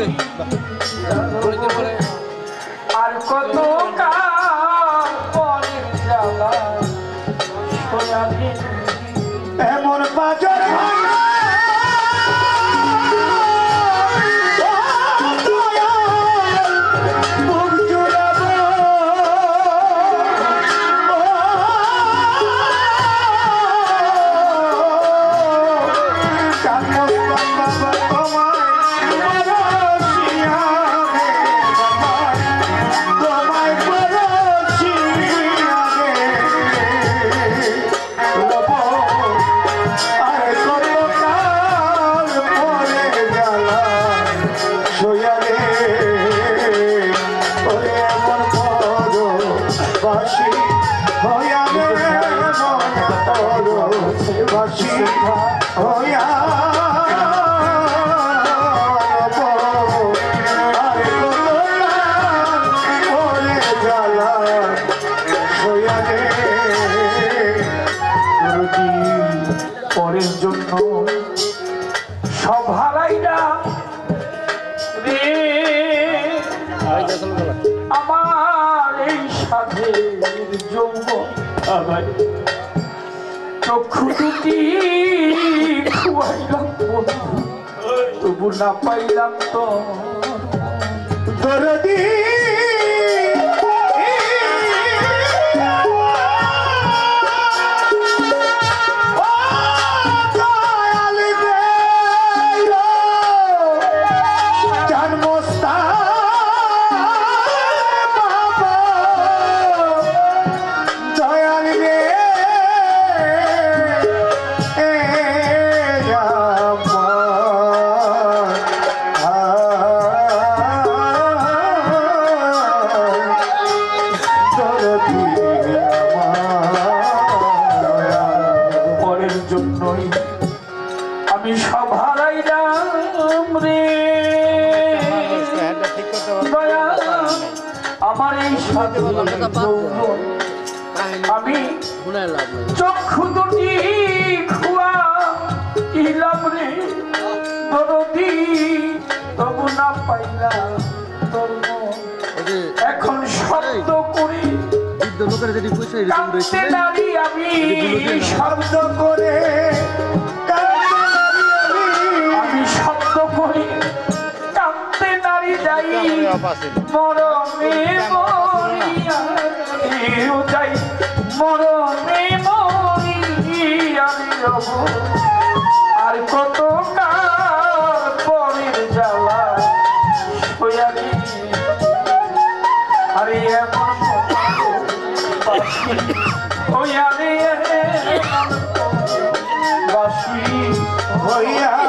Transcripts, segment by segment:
Listen. পরের জন্য সব দেখাল গলা আমার এই সাধের যৌব আমার চক্ষু দুটি খুয়াইলাম তবু না পাইলাম তো। দরদি হারাইলাম রে। দয়া আমার এই আমি চক্ষু দুটি খুয়া ইলাম রে। দরদি তবু না পাইলাম এখন শব্দ করি লোকের যদি পয়সা আমি শব্দ করে। করি কাঁদতে নারী যাই মরমে মরিয়া যাই মরমে মরিয়া আর কত কাল পরের জ্বালা আরে এমন বাসি হইয়ারে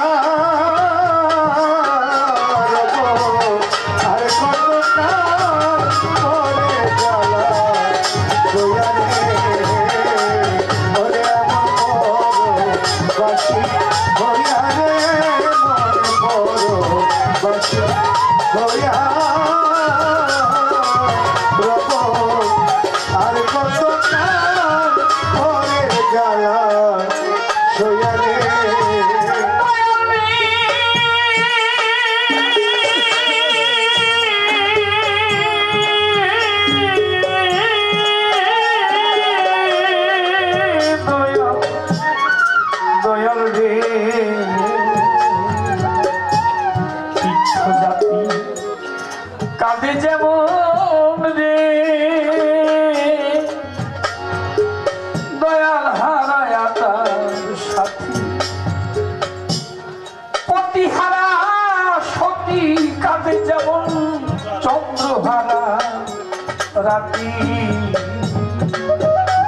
রাতি।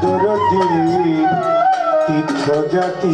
দরদি তীর্থ জাতি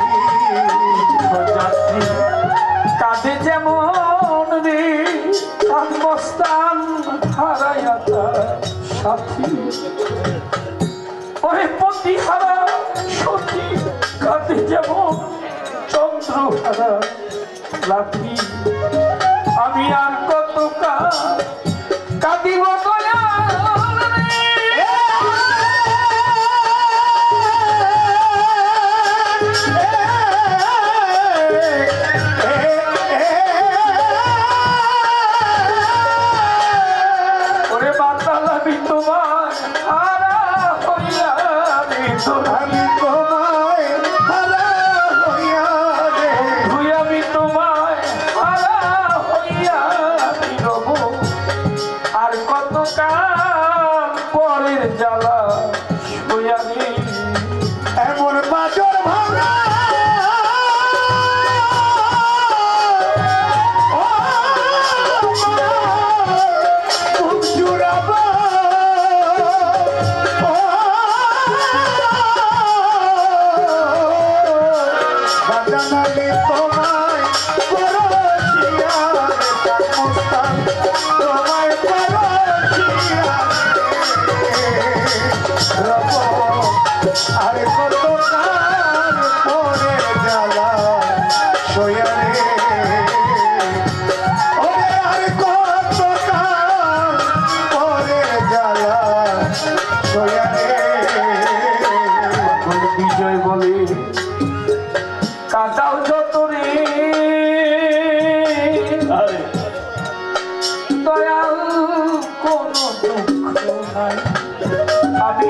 সাথী ওরে পতিহারা সতী কাঁদে যেমন চন্দ্রহারা লাঠি। আমি আর কোনো দুঃখ নাই। আমি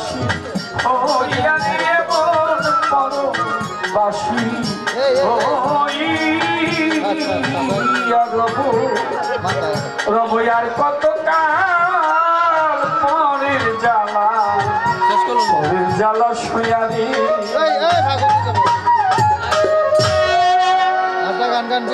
বাসি হইয়া রে এমন পর বাসি হইয়া রব। রব আর কত কাল পরের জ্বালা জ্বালা শুয়া